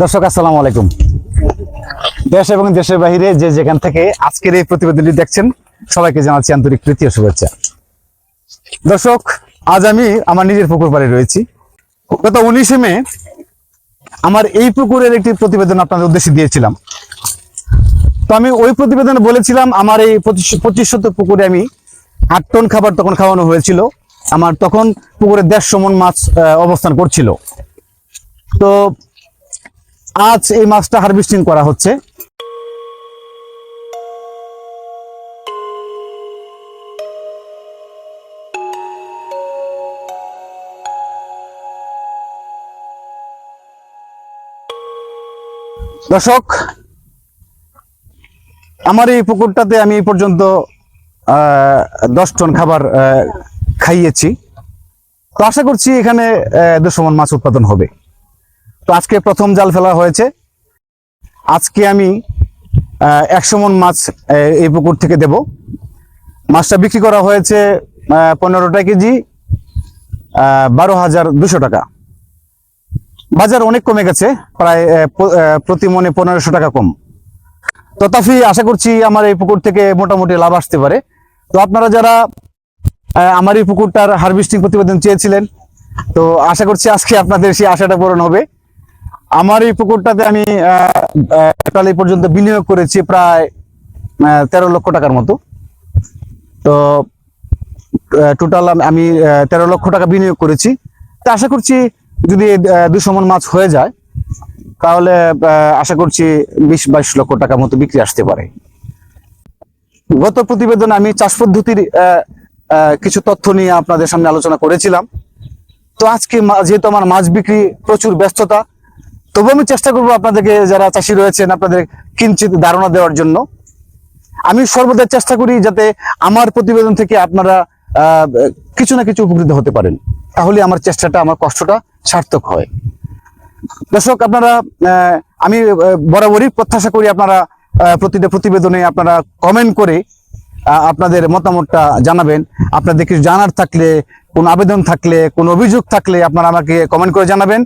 দর্শক, আসসালামু আলাইকুম। দেশ এবং দেশের বাইরে যে যেখান থেকে আজকের এই প্রতিবেদনটি দেখছেন, সবাইকে জানাচ্ছি আন্তরিক প্রীতি শুভেচ্ছা। দর্শক, আজ আমি আমার নিজের পুকুর পাড়ে রয়েছি। গত উনিশে মে আমার এই পুকুরের একটি প্রতিবেদন আপনাদের উদ্দেশ্যে দিয়েছিলাম। তো আমি ওই প্রতিবেদনে বলেছিলাম, আমার এই পঁচিশ শত পুকুরে আমি আট টন খাবার তখন খাওয়ানো হয়েছিল। আমার তখন পুকুরে দেড়শো মন মাছ অবস্থান করছিল। তো আজ এই মাছটা হারভেস্টিং করা হচ্ছে। দর্শক, আমার এই পুকুরটাতে আমি এই পর্যন্ত দশ টন খাবার খাইয়েছি। তো আশা করছি এখানে দুশো মন মাছ উৎপাদন হবে। তো আজকে প্রথম জাল ফেলা হয়েছে। আজকে আমি একশো মন মাছ এই পুকুর থেকে দেব। মাছটা বিক্রি করা হয়েছে পনেরোটা কেজি বারো হাজার দুশো টাকা। বাজার অনেক কমে গেছে, প্রায় প্রতি মনে পনেরোশো টাকা কম। তথাপি আশা করছি আমার এই পুকুর থেকে মোটামুটি লাভ আসতে পারে। তো আপনারা যারা আমার এই পুকুরটার হারভেস্টিং প্রতিবেদন চেয়েছিলেন, তো আশা করছি আজকে আপনাদের সেই আশাটা পূরণ হবে। আমার এই পুকুরটাতে আমি এই পর্যন্ত বিনিয়োগ করেছি প্রায় তেরো লক্ষ টাকার মতো। তো টোটাল আমি তেরো লক্ষ টাকা বিনিয়োগ করেছি। তো আশা করছি যদি দুশো মন মাছ হয়ে যায়, তাহলে আশা করছি বিশ বাইশ লক্ষ টাকার মতো বিক্রি আসতে পারে। গত প্রতিবেদনে আমি চাষ পদ্ধতির কিছু তথ্য নিয়ে আপনাদের সামনে আলোচনা করেছিলাম। তো আজকে যেহেতু আমার মাছ বিক্রি প্রচুর ব্যস্ততা তবু আমি চেষ্টা করব আপনাদেরকে, যারা চাষি রয়েছেন, আপনাদের কিঞ্চিত ধারণা দেওয়ার জন্য। আমি সর্বদা চেষ্টা করি যাতে আমার প্রতিবেদন থেকে আপনারা কিছু না কিছু উপকৃত হতে পারেন। তাহলে আমার চেষ্টাটা, আমার কষ্টটা সার্থক হয়। দর্শক, আপনারা আমি বরাবরই প্রত্যাশা করি আপনারা প্রতিটা প্রতিবেদনে আপনারা কমেন্ট করে আপনাদের মতামতটা জানাবেন। আপনাদের কিছু জানার থাকলে, কোন আবেদন থাকলে, কোন অভিযোগ থাকলে আপনারা আমাকে কমেন্ট করে জানাবেন।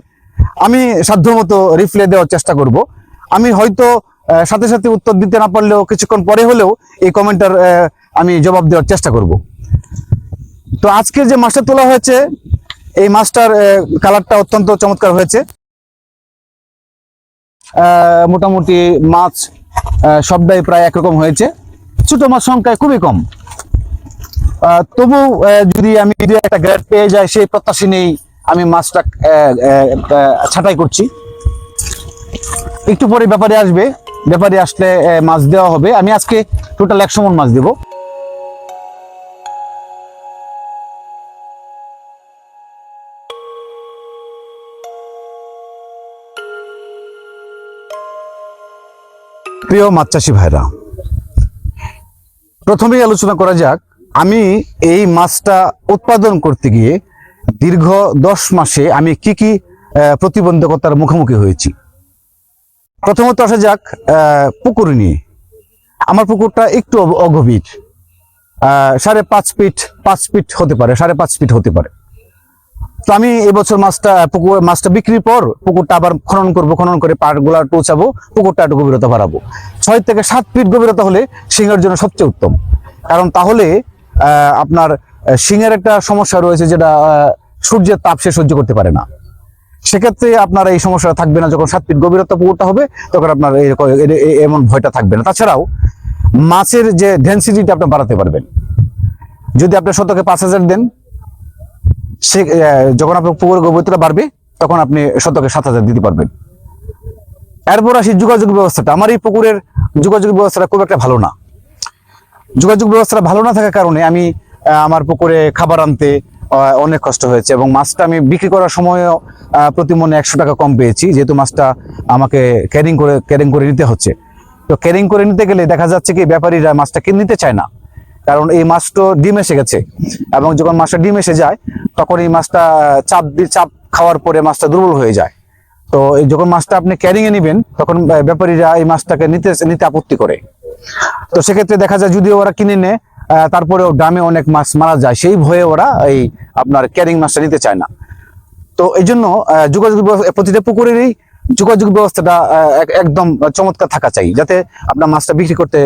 আমি সাধ্যমতো রিপ্লাই দেওয়ার চেষ্টা করব। আমি হয়তো সাথে সাথে উত্তর দিতে না পারলেও কিছুক্ষণ পরে হলেও এই কমেন্টার আমি জবাব দেওয়ার চেষ্টা করব। তো আজকে যে মাছটা তোলা হয়েছে, এই মাছটার কালারটা অত্যন্ত চমৎকার হয়েছে। মোটামুটি মাছ সবটাই প্রায় একরকম হয়েছে। ছোট মাছ সংখ্যায় খুবই কম। তবু যদি আমি একটা গ্রেড পেয়ে যাই, সেই প্রত্যাশী নেই। আমি মাছটা ছাঁটাই করছি। একটু পরে ব্যাপারে আসবে। ব্যাপারে আসলে মাছ দেওয়া হবে। আমি আজকে টোটাল একশো মন মাছ দেবো। প্রিয় মাছ চাষি ভাইরা, প্রথমেই আলোচনা করা যাক, আমি এই মাছটা উৎপাদন করতে গিয়ে দীর্ঘ দশ মাসে আমি কি কি প্রতিবন্ধকতার মুখোমুখি হয়েছি? প্রথমত আসা যাক পুকুর নিয়ে। আমার পুকুরটা একটু অগভীর। সাড়ে পাঁচ ফিট পাঁচ ফিট হতে পারে, সাড়ে পাঁচ ফিট হতে পারে। তো আমি এবছর মাছটা, পুকুর, মাছটা বিক্রির পর পুকুরটা আবার খনন করব, খনন করে পাটগুলা পৌঁছাবো, পুকুরটা একটু গভীরতা বাড়াবো। ছয় থেকে সাত ফিট গভীরতা হলে শিঙের জন্য সবচেয়ে উত্তম। কারণ তাহলে আপনার শিঙের একটা সমস্যা রয়েছে যেটা সূর্যের তাপ সে সহ্য করতে পারে না। সেক্ষেত্রে আপনার এই সমস্যা থাকবে না, যখন সাত ফিট গভীরতা পুকুরটা হবে, তখন আপনার এমন ভয়টা থাকবে না। তাছাড়াও, মাছের যে ডেন্সিটিটা আপনি বাড়াতে পারবেন, যদি আপনি শতকে পাঁচ হাজার দেন, সে যখন আপনার পুকুরের গভীরতা বাড়বে, তখন আপনি শতকে সাত হাজার দিতে পারবেন। এরপর আসি যোগাযোগ ব্যবস্থাটা। আমার এই পুকুরের যোগাযোগ ব্যবস্থাটা খুব একটা ভালো না। যোগাযোগ ব্যবস্থাটা ভালো না থাকার কারণে আমি আমার পুকুরে খাবার আনতে অনেক কষ্ট হয়েছে এবং মাছটা আমি বিক্রি করার সময়ও প্রতি মনে একশো টাকা কম পেয়েছি, যেহেতু মাছটা আমাকে ক্যারিং করে ক্যারিং করে নিতে হচ্ছে। তো ক্যারিং করে নিতে গেলে দেখা যাচ্ছে কি ব্যাপারীরা মাছটা কিনে নিতে চায় না। কারণ এই মাছটা ডিম এসে গেছে এবং যখন মাছটা ডিম এসে যায়, তখন এই মাছটা চাপ দিয়ে চাপ খাওয়ার পরে মাছটা দুর্বল হয়ে যায়। তো যখন মাছটা আপনি ক্যারিং এ নিবেন, তখন ব্যাপারীরা এই মাছটাকে নিতে নিতে আপত্তি করে। তো সেক্ষেত্রে দেখা যায় যদিও ওরা কিনে নেয় তারপরেও ড্রামে অনেক মাছ মারা যায়। সেই ভয়ে ওরা এই আপনার ক্যারিং মাছটা নিতে চায় না। তো এই জন্য যোগাযোগ প্রতিটা পুকুরেরই যোগাযোগ ব্যবস্থাটা একদম চমৎকার থাকা চাই। যাতে আপনার মাছটা বিক্রি করতে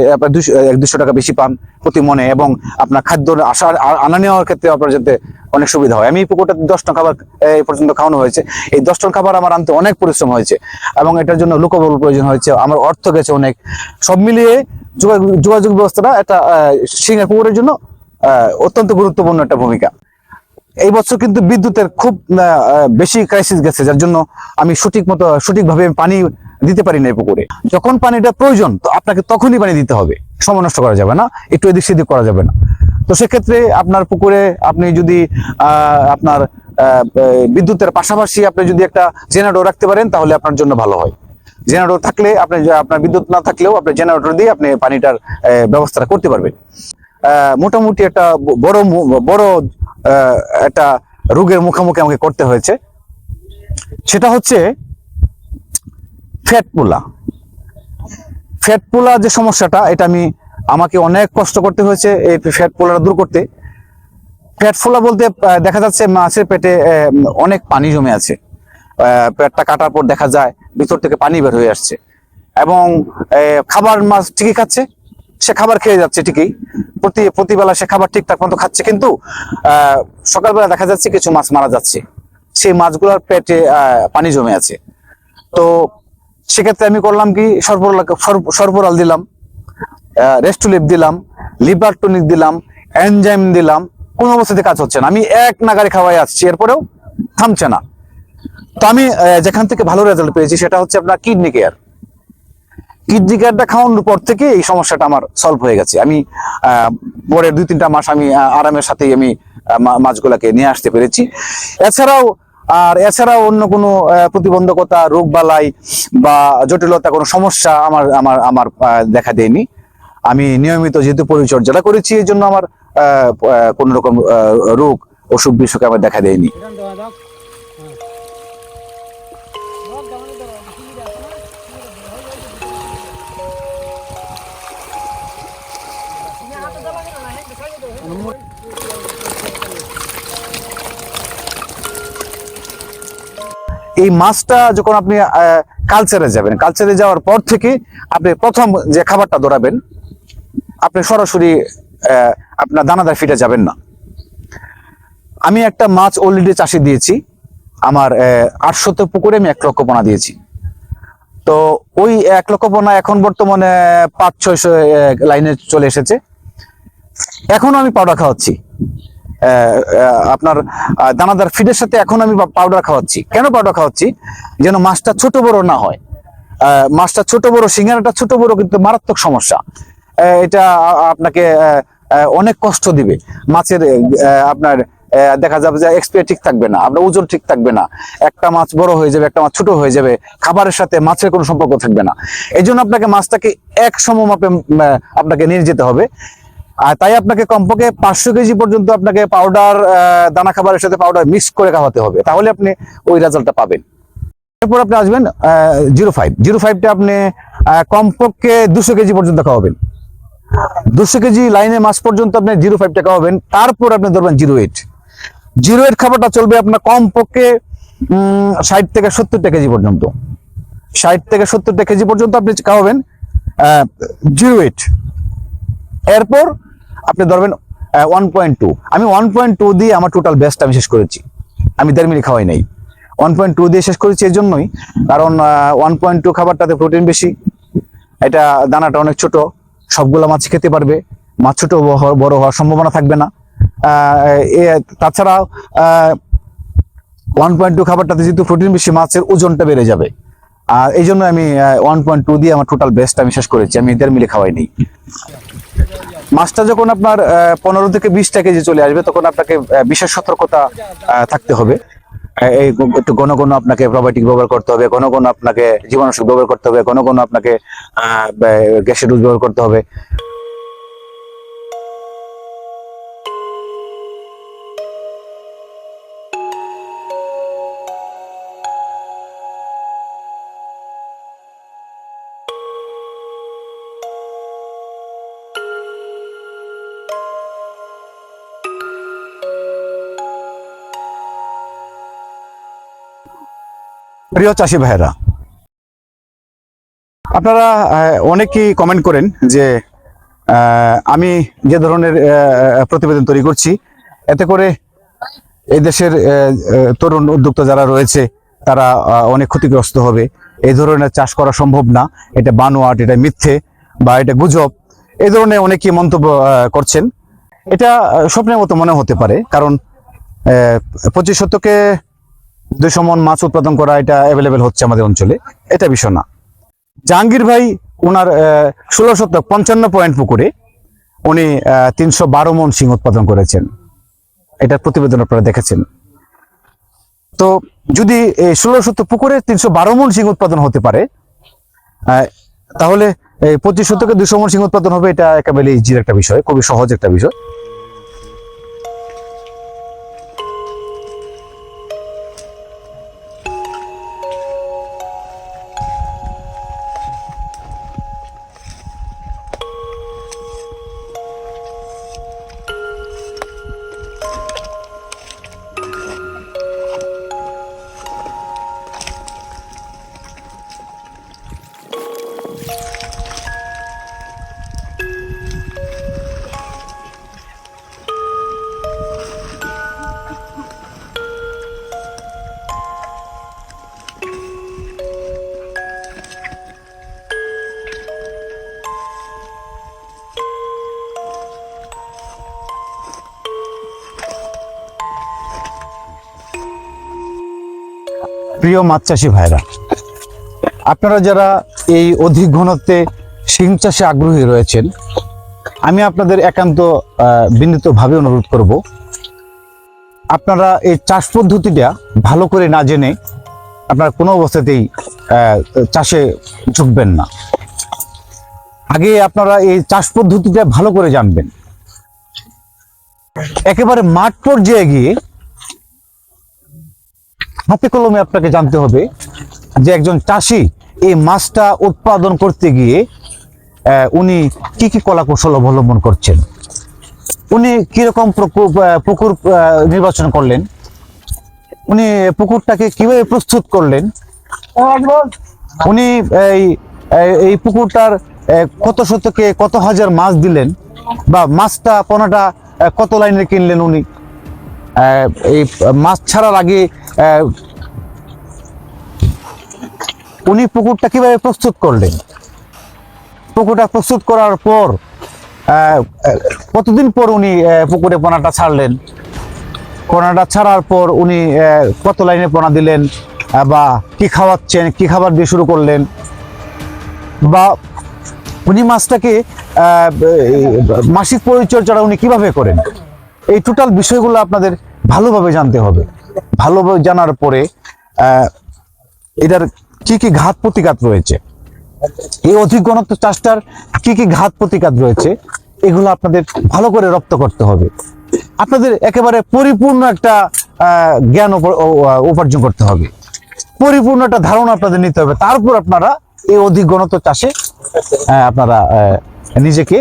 দুশো টাকা বেশি পান প্রতি মনে এবং আপনার খাদ্য আসা আ- আনা নেওয়ার ক্ষেত্রে আপনার যাতে অনেক সুবিধা হয়। আমি এই পুকুরটাতে দশ টন খাবার এই পর্যন্ত খাওয়ানো হয়েছে। এই দশ টন খাবার আমার আনতে অনেক পরিশ্রম হয়েছে এবং এটার জন্য লোকবল প্রয়োজন হয়েছে। আমার অর্থ গেছে অনেক। সব মিলিয়ে যোগাযোগ ব্যবস্থাটা একটা সিঙ্গার পুকুরের জন্য অত্যন্ত গুরুত্বপূর্ণ একটা ভূমিকা। এই বছর কিন্তু বিদ্যুতের খুব বেশি ক্রাইসিস গেছে, যার জন্য আমি সঠিক মতো, সঠিকভাবে পানি দিতে পারি না এই পুকুরে। যখন পানিটা প্রয়োজন, তো আপনাকে তখনই পানি দিতে হবে। সময় নষ্ট করা যাবে না, একটু এদিক সেদিক করা যাবে না। তো সেক্ষেত্রে আপনার পুকুরে আপনি যদি আপনার বিদ্যুতের পাশাপাশি আপনি যদি একটা জেনারেটর রাখতে পারেন, তাহলে আপনার জন্য ভালো হয়। জেনারেটর থাকলে আপনি আপনার বিদ্যুৎ না থাকলেও আপনি জেনারেটর দিয়ে আপনি পানিটার আহ, ব্যবস্থাটা করতে পারবেন। মোটামুটি একটা বড় বড় একটা রোগের মুখোমুখি আমাকে করতে হয়েছে। সেটা হচ্ছে ফ্যাট পোলা ফ্যাট পোলা যে সমস্যাটা এটা আমি আমাকে অনেক কষ্ট করতে হয়েছে এই ফ্যাট পোলাটা দূর করতে। পেট ফোলা বলতে দেখা যাচ্ছে মাছের পেটে অনেক পানি জমে আছে। পেটটা কাটার পর দেখা যায় ভিতর থেকে পানি বের হয়ে আসছে। এবং খাবার মাছ ঠিকই খাচ্ছে? সে খাবার খেয়ে যাচ্ছে ঠিকই। প্রতি, প্রতিবেলা সে খাবার ঠিকঠাক মতো খাচ্ছে কিন্তু সকালবেলা দেখা যাচ্ছে কিছু মাছ মারা যাচ্ছে। সেই মাছগুলোর পেটে পানি জমে আছে। তো সেক্ষেত্রে আমি করলাম কি সর্বরাল সর্ব- সর্বরাল দিলাম রেস্টুলিপ দিলাম, লিভার টনিক দিলাম, এনজাইম দিলাম, কোন অবস্থাতে কাজ হচ্ছে না। আমি এক নাগারে খাওয়াই আসছি, এরপরেও থামছে না। তো আমি যেখান থেকে ভালো রেজাল্ট পেয়েছি সেটা হচ্ছে আপনার কিডনি কেয়ার কিডনি কেয়ারটা খাওয়ানোর পর থেকে এই সমস্যাটা আমার সলভ হয়ে গেছে। আমি পরের দুই তিনটা মাস আমি আরামের সাথেই আমি মাছগুলাকে নিয়ে আসতে পেরেছি। এছাড়াও, আর এছাড়াও অন্য কোনো প্রতিবন্ধকতা, রোগ বালাই বা জটিলতা কোনো সমস্যা আমার আমার আমার দেখা দেয়নি। আমি নিয়মিত যেহেতু পরিচর্যাটা করেছি এই জন্য আমার কোনো রকম রোগ অসুখ বিসুখ আমার দেখা দেয়নি। এই মাছটা যখন আপনি কালচারে যাবেন কালচারে যাওয়ার পর থেকে আপনি প্রথম যে খাবারটা ধরাবেন, আপনি সরাসরি আপনার দানাদার ফিটে যাবেন না। আমি একটা মাছ অলরেডি চাষে দিয়েছি, আমার আটশত পুকুরে আমি এক লক্ষ পোনা দিয়েছি। তো ওই এক লক্ষ পোনা এখন বর্তমানে পাঁচ, ছয়শো লাইনে চলে এসেছে। এখনও আমি পাউডার খাওয়াচ্ছি। আপনার দানাদার ফিডের সাথে এখন আমি পাউডার খাওয়াচ্ছি। কেন পাউডার খাওয়াচ্ছি? যেন মাছটা ছোট বড় না হয়। মাছটা ছোট বড়, সিঙ্গারাটা ছোট বড় কিন্তু মারাত্মক সমস্যা। এটা আপনাকে অনেক কষ্ট দিবে। মাছের আপনার দেখা যাবে যে এক্সপিয়ার ঠিক থাকবে না, আপনার ওজন ঠিক থাকবে না। একটা মাছ বড় হয়ে যাবে, একটা মাছ ছোট হয়ে যাবে, খাবারের সাথে মাছের কোনো সম্পর্ক থাকবে না। এই আপনাকে মাছটাকে এক সমমাপে আপনাকে নিয়ে যেতে হবে। আর তাই আপনাকে কমপক্ষে পাঁচশো কেজি পর্যন্ত আপনাকে পাউডার দানা খাবারের সাথে পাউডার মিক্স করে খাওয়াতে হবে। তাহলে আপনি ওই রেজাল্টটা পাবেন। এরপর আপনি আসবেন জিরো ফাইভ জিরো ফাইভটা আপনি কমপক্ষে দুশো কেজি পর্যন্ত খাওয়াবেন। দুশো কেজি লাইনে মাছ পর্যন্ত আপনি জিরো ফাইভটা খাওয়াবেন। তারপর আপনি ধরবেন জিরো এইট জিরো এইট খাবারটা চলবে আপনার কমপক্ষে ষাট থেকে সত্তরটা কেজি পর্যন্ত। ষাট থেকে সত্তরটা কেজি পর্যন্ত আপনি খাওয়াবেন জিরো এইট এরপর আপনি ধরবেন ওয়ান পয়েন্ট টু আমি ওয়ান পয়েন্ট টু দিয়ে আমার টোটাল বেস্ট আমি শেষ করেছি। আমি দেড় মিনিট খাওয়াই নাই। ওয়ান পয়েন্ট টু দিয়ে শেষ করেছি এই জন্যই কারণ ওয়ান পয়েন্ট টু খাবারটাতে প্রোটিন বেশি। এটা দানাটা অনেক ছোট, সবগুলো মাছ খেতে পারবে। মাছ ছোট বড় হওয়ার সম্ভাবনা থাকবে না। তাছাড়াও ওয়ান পয়েন্ট টু খাবারটাতে যেহেতু প্রোটিন বেশি, মাছের ওজনটা বেড়ে যাবে। আর এই জন্য আমি ওয়ান পয়েন্ট টু দিয়ে আমার টোটাল বেস্ট আমি শেষ করেছি। আমি দেড় মিলে খাওয়াই নেই। মাছটা যখন আপনার পনেরো থেকে বিশটা কেজি চলে আসবে, তখন আপনাকে বিশেষ সতর্কতা থাকতে হবে। এই একটু ঘন ঘন আপনাকে প্রোবায়োটিক ব্যবহার করতে হবে, ঘন ঘন আপনাকে জীবাণুনাশক ব্যবহার করতে হবে, ঘন ঘন আপনাকে গ্যাসের ব্যবহার করতে হবে। প্রিয় চাষি ভাইরা আপনারা অনেকেই কমেন্ট করেন যে আমি যে ধরনের প্রতিবেদন তৈরি করছি, এতে করে এই দেশের তরুণ উদ্যোক্তা যারা রয়েছে, তারা অনেক ক্ষতিগ্রস্ত হবে। এই ধরনের চাষ করা সম্ভব না। এটা বানোয়াট, এটা মিথ্যে বা এটা গুজব। এই ধরনের অনেকে মন্তব্য করছেন। এটা স্বপ্নের মতো মনে হতে পারে। কারণ পঁচিশ শতকে দুইশো মন মাছ উৎপাদন করা এটা অ্যাভেলেবেল হচ্ছে আমাদের অঞ্চলে। এটা বিষয় না। জাহাঙ্গীর ভাই ওনার ষোলো শতক, পঞ্চান্ন পয়েন্ট পুকুরে উনি তিনশো বারো মন সিং উৎপাদন করেছেন। এটার প্রতিবেদন আপনারা দেখেছেন। তো যদি এই ষোলো শতক পুকুরে তিনশো বারো মন সিং উৎপাদন হতে পারে তাহলে এই পঁচিশ শতকে দুশো মন সিং উৎপাদন হবে, এটা একেবারে ইজির একটা বিষয়, খুবই সহজ একটা বিষয়। প্রিয় মাছ চাষি ভাইরা আপনারা যারা এই অধিক ঘনত্বে শিং চাষে আগ্রহী রয়েছেন। আমি আপনাদের একান্ত বিনীতভাবে অনুরোধ করব। আপনারা এই চাষ পদ্ধতিটা ভালো করে না জেনে আপনারা কোনো অবস্থাতেই চাষে ঝুঁকবেন না। আগে আপনারা এই চাষ পদ্ধতিটা ভালো করে জানবেন। একেবারে মাঠ পর্যায়ে গিয়ে হাতে কলমে আপনাকে জানতে হবে যে একজন চাষি এই মাছটা উৎপাদন করতে গিয়ে উনি কি কি কলা কৌশল অবলম্বন করছেন? উনি কীরকম পুকুর নির্বাচন করলেন? উনি পুকুরটাকে কীভাবে প্রস্তুত করলেন? উনি এই, এই- পুকুরটার কত শতকে কত হাজার মাছ দিলেন? বা মাছটা, পোনাটা কত লাইনে কিনলেন উনি? এই মাছ ছাড়ার আগে উনি পুকুরটা কীভাবে প্রস্তুত করলেন? পুকুরটা প্রস্তুত করার পর কতদিন পর উনি পুকুরে পোনাটা ছাড়লেন? পোনাটা ছাড়ার পর উনি কত লাইনে পোনা দিলেন? বা কি খাওয়াচ্ছেন? কি খাবার দিয়ে শুরু করলেন? বা উনি মাছটাকে মাসিক পরিচর্যাটা উনি কীভাবে করেন? এই টোটাল বিষয়গুলো আপনাদের ভালোভাবে জানতে হবে। ভালোভাবে জানার পরে এটার কি কি ঘাত প্রতিঘাত রয়েছে? এই অধিক ঘনত্ব চাষটার কি কি ঘাত প্রতিঘাত রয়েছে? এগুলো আপনাদের ভালো করে রপ্ত করতে হবে। আপনাদের একেবারে পরিপূর্ণ একটা জ্ঞান উপার্জন করতে হবে। পরিপূর্ণ একটা ধারণা আপনাদের নিতে হবে। তারপর আপনারা এই অধিক ঘনত্ব চাষে আপনারা নিজেকে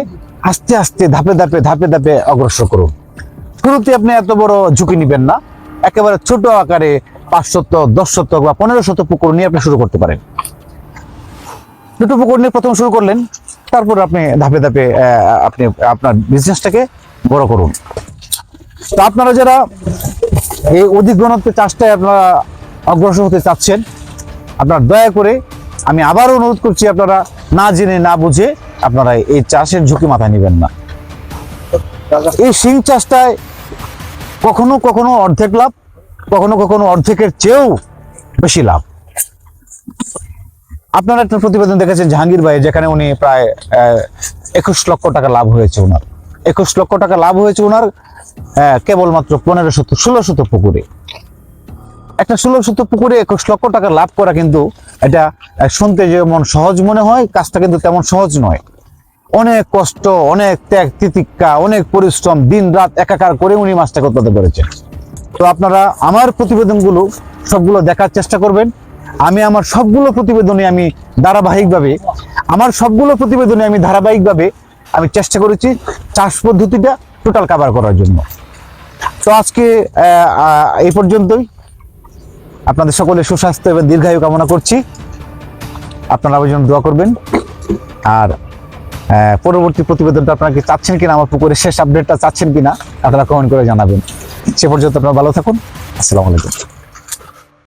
আস্তে আস্তে ধাপে ধাপে ধাপে ধাপে অগ্রসর করুন। শুরুতে আপনি এত বড় ঝুঁকি নেবেন না। একেবারে ছোট আকারে পাঁচ শত দশ শতক বা পনেরো শত পুকুর নিয়ে আপনি শুরু করতে পারেন। দুটো পুকুর নিয়ে প্রথম শুরু করলেন, তারপর আপনি ধাপে ধাপে আপনি আপনার বিজনেসটাকে বড় করুন। তো আপনারা যারা এই অধিক ঘনত্বের চাষটায় আপনারা অগ্রসর হতে চাচ্ছেন, আপনারা দয়া করে আমি আবারও অনুরোধ করছি আপনারা না জেনে, না বুঝে আপনারা এই চাষের ঝুঁকি মাথায় নেবেন না। এই শিং চাষটায় কখনো কখনো অর্ধেক লাভ কখনো কখনো অর্ধেকের চেয়েও বেশি লাভ। আপনারা একটা প্রতিবেদন দেখেছেন জাহাঙ্গীর ভাই, যেখানে উনি প্রায় একুশ লক্ষ টাকা লাভ হয়েছে ওনার একুশ লক্ষ টাকা লাভ হয়েছে ওনার কেবলমাত্র পনেরো শত, ষোলো শত পুকুরে। একটা ষোলো শত পুকুরে একুশ লক্ষ টাকা লাভ করা কিন্তু এটা শুনতে যেমন সহজ মনে হয়, কাজটা কিন্তু তেমন সহজ নয়। অনেক কষ্ট, অনেক ত্যাগ, তিতিক্ষা, অনেক পরিশ্রম দিন রাত একাকার করে উনি মাছটাকে উৎপাদন করেছেন। তো আপনারা আমার প্রতিবেদনগুলো সবগুলো দেখার চেষ্টা করবেন। আমি আমার সবগুলো প্রতিবেদনে আমি ধারাবাহিকভাবে, আমার সবগুলো প্রতিবেদনে আমি ধারাবাহিকভাবে আমি চেষ্টা করেছি চাষ পদ্ধতিটা টোটাল কাভার করার জন্য। তো আজকে এই পর্যন্তই। আপনাদের সকলে সুস্বাস্থ্য এবং দীর্ঘায়ু কামনা করছি। আপনারা আমার জন্য দোয়া করবেন। আর পরবর্তী প্রতিবেদনটা আপনারা কি চাচ্ছেন কিনা, আমার পুকুরের শেষ আপডেটটা চাচ্ছেন কিনা, আপনারা কমেন্ট করে জানাবেন। সে পর্যন্ত আপনারা ভালো থাকুন। আসসালামু আলাইকুম।